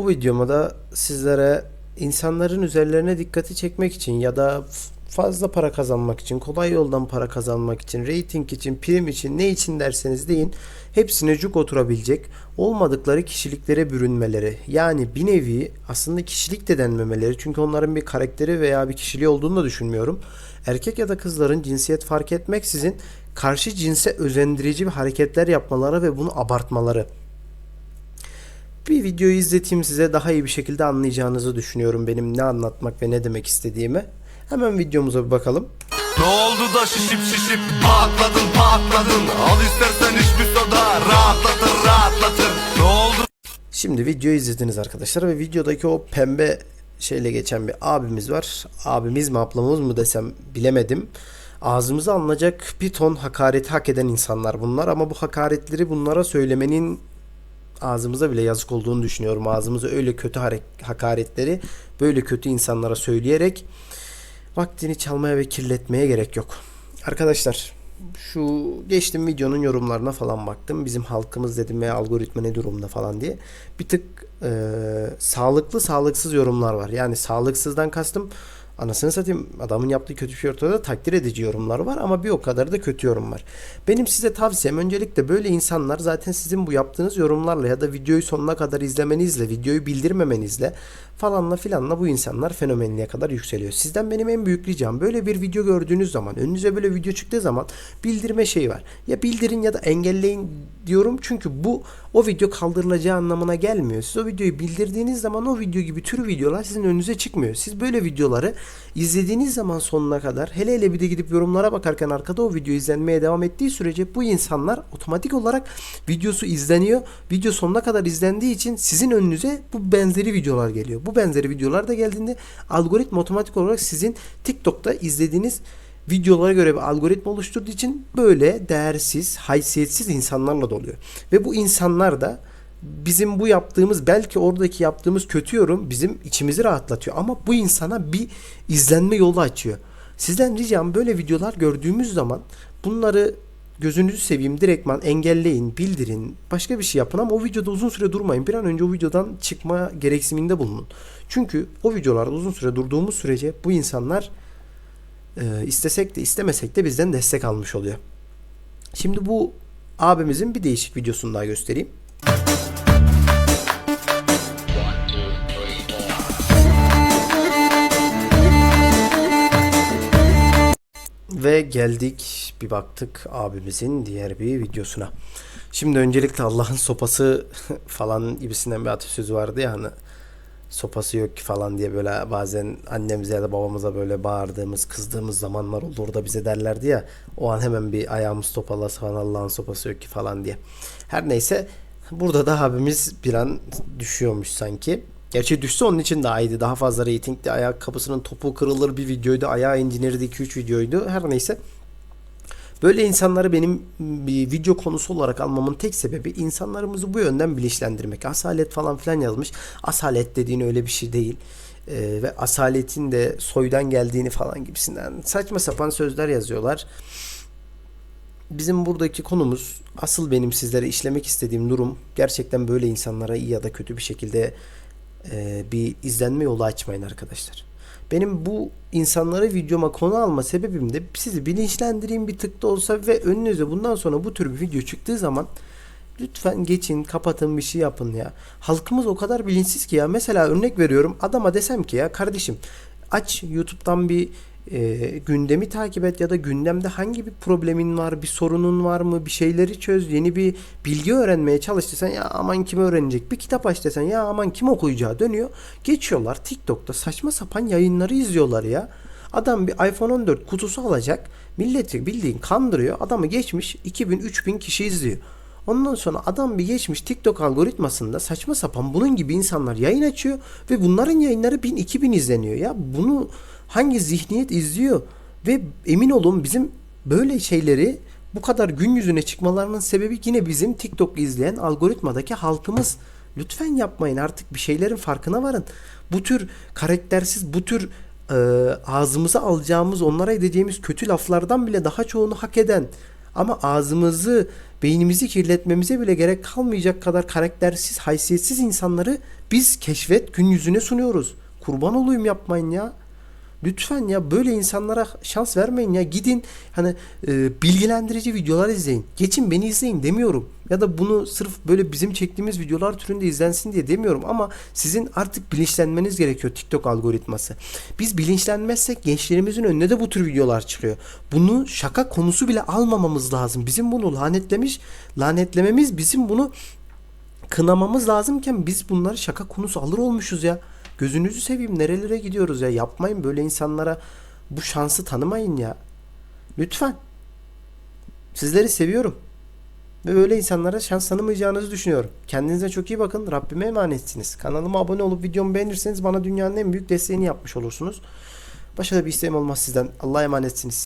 Bu videomda da sizlere insanların üzerlerine dikkati çekmek için ya da fazla para kazanmak için, kolay yoldan para kazanmak için, reyting için, prim için, ne için derseniz deyin hepsine cuk oturabilecek olmadıkları kişiliklere bürünmeleri. Yani bir nevi aslında kişilik de denmemeleri çünkü onların bir karakteri veya bir kişiliği olduğunu da düşünmüyorum. Erkek ya da kızların cinsiyet fark etmeksizin karşı cinse özendirici bir hareketler yapmaları ve bunu abartmaları. Bir videoyu izleteyim size daha iyi bir şekilde anlayacağınızı düşünüyorum benim ne anlatmak ve ne demek istediğimi. Hemen videomuza bir bakalım. Ne oldu da şişip şişip patladın patladın Al istersen iç bir soda rahatlatır rahatlatır Ne oldu Şimdi videoyu izlediniz arkadaşlar ve videodaki o pembe şeyle geçen bir abimiz var. Abimiz mi ablamız mı desem bilemedim. Ağzımıza alınacak bir ton hakareti hak eden insanlar bunlar ama bu hakaretleri bunlara söylemenin ağzımıza bile yazık olduğunu düşünüyorum. Ağzımıza öyle kötü hakaretleri böyle kötü insanlara söyleyerek vaktini çalmaya ve kirletmeye gerek yok. Arkadaşlar şu geçtim videonun yorumlarına falan baktım. Bizim halkımız dedim veya algoritma ne durumda falan diye. Bir tık e, sağlıklı sağlıksız yorumlar var. Yani sağlıksızdan kastım anasını satayım adamın yaptığı kötü şey ortada takdir edici yorumlar var ama bir o kadar da kötü yorum var. Benim size tavsiyem öncelikle böyle insanlar zaten sizin bu yaptığınız yorumlarla ya da videoyu sonuna kadar izlemenizle, videoyu bildirmemenizle falanla filanla bu insanlar fenomenliğe kadar yükseliyor. Sizden benim en büyük ricam böyle bir video gördüğünüz zaman, önünüze böyle video çıktığı zaman bildirme şeyi var. Ya bildirin ya da engelleyin diyorum çünkü bu o video kaldırılacağı anlamına gelmiyor. Siz o videoyu bildirdiğiniz zaman o video gibi tür videolar sizin önünüze çıkmıyor. Siz böyle videoları izlediğiniz zaman sonuna kadar hele hele bir de gidip yorumlara bakarken arkada o video izlenmeye devam ettiği sürece bu insanlar otomatik olarak videosu izleniyor. Video sonuna kadar izlendiği için sizin önünüze bu benzeri videolar geliyor. Bu benzeri videolar da geldiğinde algoritma otomatik olarak sizin TikTok'ta izlediğiniz videolara göre bir algoritma oluşturduğu için böyle değersiz, haysiyetsiz insanlarla doluyor. Ve bu insanlar da bizim bu yaptığımız belki oradaki yaptığımız kötü yorum bizim içimizi rahatlatıyor ama bu insana bir izlenme yolu açıyor. Sizden ricam böyle videolar gördüğümüz zaman bunları gözünüzü seveyim direktman engelleyin, bildirin, başka bir şey yapın ama o videoda uzun süre durmayın. Bir an önce o videodan çıkma gereksiniminde bulunun. Çünkü o videolarda uzun süre durduğumuz sürece bu insanlar e, istesek de istemesek de bizden destek almış oluyor. Şimdi bu abimizin bir değişik videosunu daha göstereyim. Ve geldik bir baktık abimizin diğer bir videosuna. Şimdi öncelikle Allah'ın sopası falan gibisinden bir atasözü vardı ya hani sopası yok ki falan diye böyle bazen annemize ya da babamıza böyle bağırdığımız, kızdığımız zamanlar olur da bize derlerdi ya o an hemen bir ayağımız topalası falan Allah'ın sopası yok ki falan diye. Her neyse burada da abimiz bir an düşüyormuş sanki. Gerçi düşse onun için daha iyiydi. Daha fazla reytingdi. Ayak kapısının topu kırılır bir videoydu. Ayağı incinirdi 2-3 videoydu. Her neyse. Böyle insanları benim bir video konusu olarak almamın tek sebebi insanlarımızı bu yönden bilinçlendirmek. Asalet falan filan yazmış. Asalet dediğin öyle bir şey değil. Ee, ve asaletin de soydan geldiğini falan gibisinden saçma sapan sözler yazıyorlar. Bizim buradaki konumuz asıl benim sizlere işlemek istediğim durum gerçekten böyle insanlara iyi ya da kötü bir şekilde e, bir izlenme yolu açmayın arkadaşlar. Benim bu insanları videoma konu alma sebebim de sizi bilinçlendireyim bir tık da olsa ve önünüze bundan sonra bu tür bir video çıktığı zaman lütfen geçin kapatın bir şey yapın ya. Halkımız o kadar bilinçsiz ki ya. Mesela örnek veriyorum adama desem ki ya kardeşim aç YouTube'dan bir e, gündemi takip et ya da gündemde hangi bir problemin var, bir sorunun var mı, bir şeyleri çöz, yeni bir bilgi öğrenmeye çalış desen ya aman kim öğrenecek, bir kitap aç desen ya aman kim okuyacağı dönüyor. Geçiyorlar TikTok'ta saçma sapan yayınları izliyorlar ya. Adam bir iPhone 14 kutusu alacak, milleti bildiğin kandırıyor, adamı geçmiş 2000-3000 kişi izliyor. Ondan sonra adam bir geçmiş TikTok algoritmasında saçma sapan bunun gibi insanlar yayın açıyor ve bunların yayınları 1000-2000 izleniyor. Ya bunu hangi zihniyet izliyor? Ve emin olun bizim böyle şeyleri bu kadar gün yüzüne çıkmalarının sebebi yine bizim TikTok izleyen algoritmadaki halkımız. Lütfen yapmayın artık bir şeylerin farkına varın. Bu tür karaktersiz, bu tür e, ağzımıza alacağımız, onlara edeceğimiz kötü laflardan bile daha çoğunu hak eden Ama ağzımızı, beynimizi kirletmemize bile gerek kalmayacak kadar karaktersiz, haysiyetsiz insanları biz keşfet gün yüzüne sunuyoruz. Kurban olayım yapmayın ya. Lütfen ya böyle insanlara şans vermeyin ya. Gidin hani e, bilgilendirici videolar izleyin. Geçin beni izleyin demiyorum. Ya da bunu sırf böyle bizim çektiğimiz videolar türünde izlensin diye demiyorum ama sizin artık bilinçlenmeniz gerekiyor TikTok algoritması. Biz bilinçlenmezsek gençlerimizin önüne de bu tür videolar çıkıyor. Bunu şaka konusu bile almamamız lazım. Bizim bunu lanetlemiş, lanetlememiz bizim bunu kınamamız lazımken biz bunları şaka konusu alır olmuşuz ya. Gözünüzü seveyim nerelere gidiyoruz ya. Yapmayın böyle insanlara bu şansı tanımayın ya. Lütfen. Sizleri seviyorum. Ve böyle insanlara şans tanımayacağınızı düşünüyorum. Kendinize çok iyi bakın. Rabbime emanetsiniz. Kanalıma abone olup videomu beğenirseniz bana dünyanın en büyük desteğini yapmış olursunuz. Başka da bir isteğim olmaz sizden. Allah'a emanetsiniz.